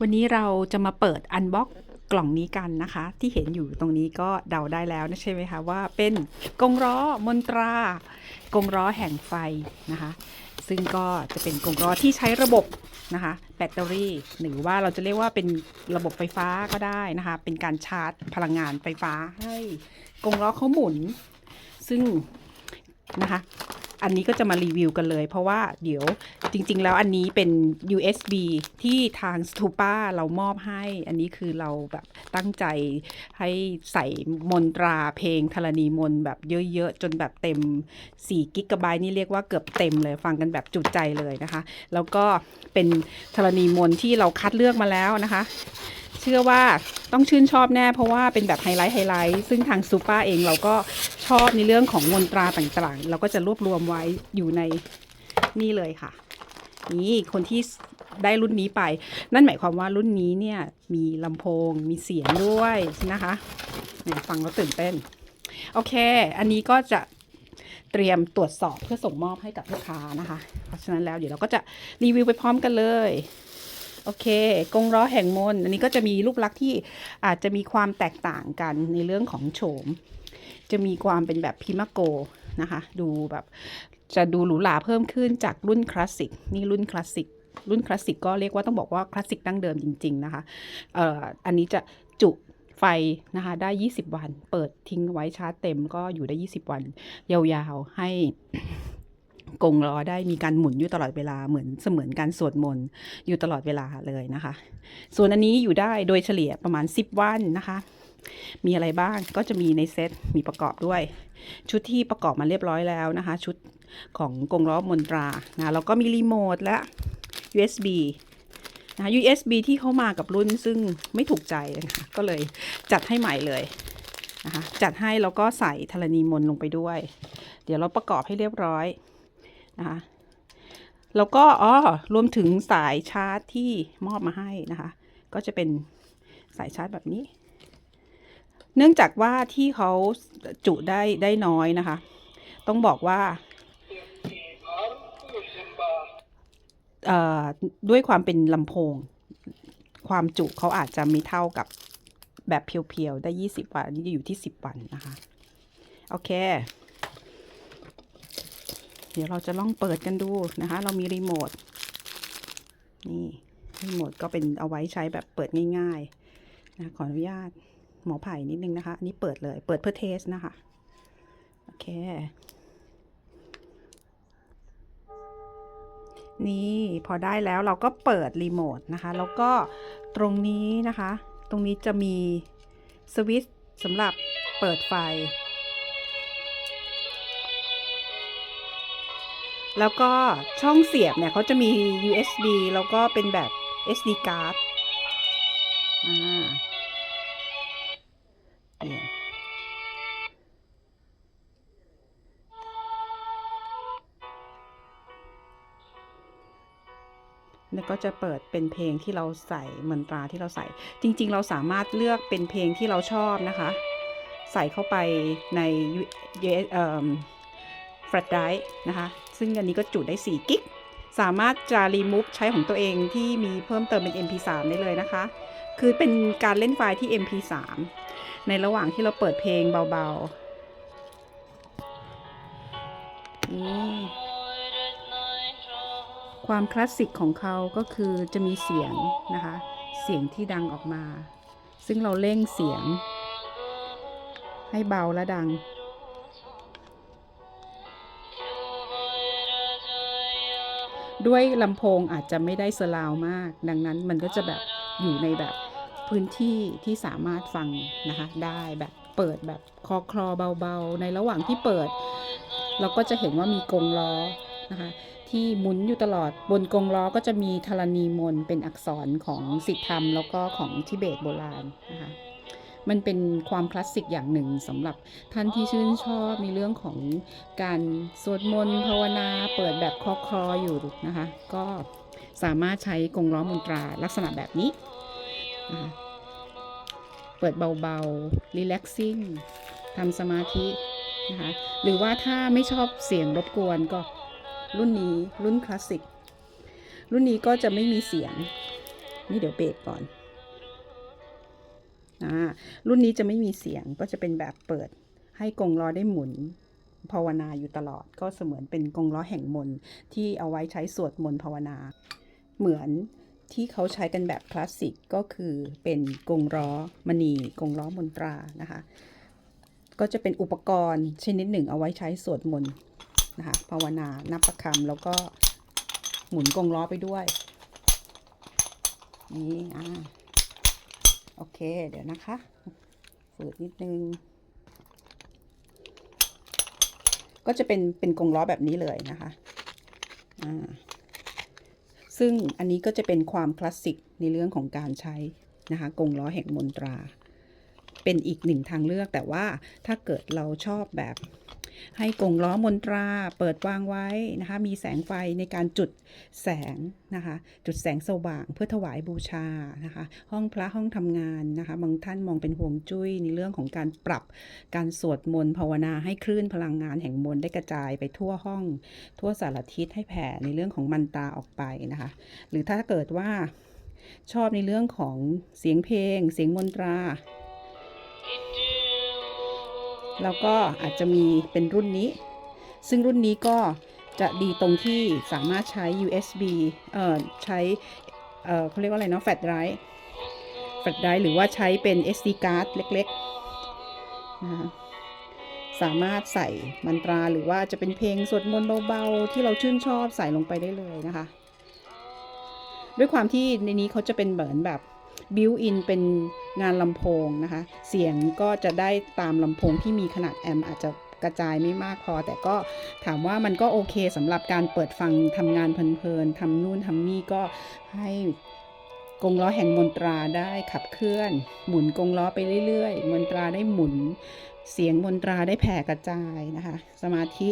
วันนี้เราจะมาเปิดอันบ็อกกล่องนี้กันนะคะ ที่เห็นอยู่ตรงนี้ก็เดาได้แล้วนะใช่ไหมคะว่าเป็นกงล้อมนตรากงล้อแห่งไฟนะคะ ซึ่งก็จะเป็นกงล้อที่ใช้ระบบนะคะ แบตเตอรี่ หรือว่าเราจะเรียกว่าเป็นระบบไฟฟ้าก็ได้นะคะ เป็นการชาร์จพลังงานไฟฟ้าให้กงล้อเขาหมุน ซึ่งนะคะ อันนี้ก็จะมารีวิวกันเลย เพราะว่าเดี๋ยวจริง ๆ แล้วอันนี้เป็น USB ที่ทาง s t u p a เรามอบให้ อันนี้คือเราแบบตั้งใจให้ใส่มนตราเพลงธรณีมนแบบเยอะ ๆ จนแบบเต็ม4กิกะไบต์นี่เรียกว่าเกือบเต็มเลยฟังกันแบบจุใจเลยนะคะ แล้วก็เป็นธรณีมนที่เราคัดเลือกมาแล้วนะคะ เชื่อว่าต้องชื่นชอบแน่ เพราะว่าเป็นแบบไฮไลท์ไฮไลท์ซึ่งทางซูเปอร์เองเราก็ชอบในเรื่องของมนตราต่างๆ เราก็จะรวบรวมไว้อยู่ในนี่เลยค่ะ นี่คนที่ได้รุ่นนี้ไป นั่นหมายความว่ารุ่นนี้เนี่ยมีลำโพงมีเสียงด้วยนะคะฟังแล้วตื่นเต้น โอเค อันนี้ก็จะเตรียมตรวจสอบเพื่อส่งมอบให้กับลูกค้านะคะ เพราะฉะนั้นแล้วเดี๋ยวเราก็จะรีวิวไปพร้อมกันเลย โอเค กงล้อแห่งมนต์อันนี้ก็จะมีรูปลักษณ์ที่อาจจะมีความแตกต่างกันในเรื่องของโฉม จะมีความเป็นแบบพิมาโกนะคะ ดูแบบจะดูหรูหราเพิ่มขึ้นจากรุ่นคลาสสิก นี่รุ่นคลาสสิก รุ่นคลาสสิกก็เรียกว่าต้องบอกว่าคลาสสิกดั้งเดิมจริง ๆ นะคะ เอ่อ อันนี้จะจุไฟนะคะได้ 20 วัน เปิดทิ้งไว้ชาร์จเต็มก็อยู่ได้ 20 วัน ยาวๆ ให้ กงล้อได้มีการหมุนอยู่ตลอดเวลาเหมือนเสมือนการสวดมนต์อยู่ตลอดเวลาเลยนะคะ ส่วนอันนี้อยู่ได้โดยเฉลี่ยประมาณ 10 วันนะคะ มีอะไรบ้างก็จะมีในเซตมีประกอบด้วย ชุดที่ประกอบมาเรียบร้อยแล้วนะคะ ชุดของกงล้อมนตรานะแล้วก็มีรีโมทและ USB นะ USB ที่เข้ามากับรุ่นซึ่งไม่ถูกใจนะคะก็เลยจัดให้ใหม่เลยนะคะจัดให้แล้วก็ใส่ธรณีมนลงไปด้วย เดี๋ยวเราประกอบให้เรียบร้อย นะคะแล้วก็อ๋อรวมถึงสายชาร์จที่มอบมาให้นะคะ ก็จะเป็นสายชาร์จแบบนี้ เนื่องจากว่าที่เขาจุได้ได้น้อยนะคะ ต้องบอกว่าด้วยความเป็นลำโพง ความจุเขาอาจจะไม่เท่ากับแบบเพียวๆ ได้ 20 วันอันนี้จะอยู่ที่ 10 วันนะคะ โอเค เดี๋ยวเราจะลองเปิดกันดูนะคะ เรามีรีโมท นี่รีโมทก็เป็นเอาไว้ใช้แบบเปิดง่ายๆนะขออนุญาตหมอไผ่นิดนึงนะคะ อันนี้เปิดเลย เปิดเพื่อเทสนะคะ โอเค นี่พอได้แล้วเราก็เปิดรีโมทนะคะ แล้วก็ตรงนี้นะคะ ตรงนี้จะมีสวิตช์สำหรับเปิดไฟ แล้วก็ช่องเสียบเนี่ยเขาจะมี USB แล้วก็เป็นแบบ SD card อ่าเนี่ยแล้วก็จะเปิดเป็นเพลงที่เราใส่เหมือนตราที่เราใส่ จริง ๆ เราสามารถเลือกเป็นเพลงที่เราชอบนะคะ ใส่เข้าไปใน US เอ่อ flash drive นะคะ ซึ่งอันนี้ก็จุได้4กิกสามารถจะ remove ใช้ของตัวเองที่มีเพิ่มเติมเป็น MP3 ได้เลยนะคะ คือเป็นการเล่นไฟล์ที่ MP3 ในระหว่างที่เราเปิดเพลงเบาๆนี่ความคลาสสิกของเขาก็คือจะมีเสียงนะคะ เสียงที่ดังออกมา ซึ่งเราเร่งเสียงให้เบาและดัง ด้วยลำโพงอาจจะไม่ได้เซราวมาก ดังนั้นมันก็จะแบบอยู่ในแบบพื้นที่ที่สามารถฟังนะคะได้แบบเปิดแบบคอคลอเบาๆ ในระหว่างที่เปิด เราก็จะเห็นว่ามีกงล้อนะคะที่หมุนอยู่ตลอดบนกงล้อก็จะมีธรณีมนเป็นอักษรของสิทธธรรม แล้วก็ของทิเบตโบราณนะคะ มันเป็นความคลาสสิกอย่างหนึ่งสำหรับท่านที่ชื่นชอบในเรื่องของการสวดมนต์ภาวนาเปิดแบบคลอคลออยู่นะคะ ก็สามารถใช้กงล้อมนตราลักษณะแบบนี้นะคะเปิดเบาๆ relaxing ทำสมาธินะคะหรือว่าถ้าไม่ชอบเสียงรบกวนก็รุ่นนี้รุ่นคลาสสิกรุ่นนี้ก็จะไม่มีเสียง นี่เดี๋ยวเบรกก่อน รุ่นนี้จะไม่มีเสียงก็จะเป็นแบบเปิดให้กงล้อได้หมุนภาวนาอยู่ตลอด ก็เสมือนเป็นกงล้อแห่งมนที่เอาไว้ใช้สวดมนต์ภาวนา เหมือนที่เขาใช้กันแบบคลาสสิกก็คือเป็นกงล้อมณีกงล้อมนตรานะคะ ก็จะเป็นอุปกรณ์ชนิดหนึ่งเอาไว้ใช้สวดมนต์นะคะภาวนานับประคำแล้วก็หมุนกงล้อไปด้วยนี่อ่า โอเค เดี๋ยวนะคะฝืดนิดนึง ก็จะเป็นเป็นกงล้อแบบนี้เลยนะคะอ่าซึ่งอันนี้ก็จะเป็นความคลาสสิกในเรื่องของการใช้นะคะกงล้อแห่งมนตรา เป็นอีกหนึ่งทางเลือกแต่ว่าถ้าเกิดเราชอบแบบ ให้กงล้อมนตราเปิดวางไว้นะคะ มีแสงไฟในการจุดแสงนะคะ จุดแสงสว่างเพื่อถวายบูชานะคะ ห้องพระห้องทำงานนะคะบางท่านมองเป็นห่วงจุ้ยในเรื่องของการปรับการสวดมนต์ภาวนาให้คลื่นพลังงานแห่งมนต์ได้กระจายไปทั่วห้อง ทั่วสารทิศให้แผ่ในเรื่องของมันตาออกไปนะคะ หรือถ้าเกิดว่าชอบในเรื่องของเสียงเพลง เสียงมนตรา แล้วก็อาจจะมีเป็นรุ่นนี้ ซึ่งรุ่นนี้ก็จะดีตรงที่สามารถใช้ USB เอ่อใช้ เอ่อเขาเรียกว่าอะไรเนาะแฟลชไดรฟ์แฟลชไดรฟ์หรือว่าใช้เป็น SD card เล็กๆนะคะสามารถใส่มันตราหรือว่าจะเป็นเพลงสวดมนต์เบาๆที่เราชื่นชอบใส่ลงไปได้เลยนะคะ ด้วยความที่ในนี้เขาจะเป็นเหมือนแบบ บิวอินเป็นงานลำโพงนะคะ เสียงก็จะได้ตามลำโพงที่มีขนาดแอมอาจจะกระจายไม่มากพอ แต่ก็ถามว่ามันก็โอเคสำหรับการเปิดฟังทำงานเพลินๆทำนู่นทำนี่ก็ให้กงล้อแห่งมนตราได้ขับเคลื่อน หมุนกงล้อไปเรื่อยๆ มนตราได้หมุน เสียงมนตราได้แผ่กระจายนะคะ สมาธิ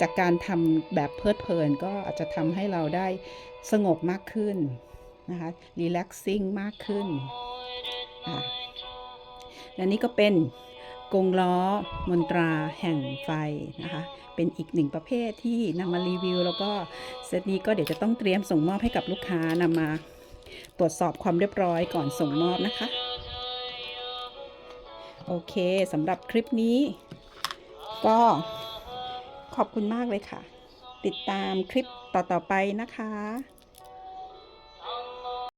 จากการทำแบบเพลิดเพลินก็อาจจะทำให้เราได้สงบมากขึ้น นะคะ relaxing มากขึ้นอะและนี่ก็เป็นกงล้อมนตราแห่งไฟนะคะ เป็นอีกหนึ่งประเภทที่นำมารีวิว แล้วก็เซตนี้ก็เดี๋ยวจะต้องเตรียมส่งมอบให้กับลูกค้านำมาตรวจสอบความเรียบร้อยก่อนส่งมอบนะคะ โอเคสำหรับคลิปนี้ ก็ขอบคุณมากเลยค่ะ ติดตามคลิปต่อ ๆ ไปนะคะ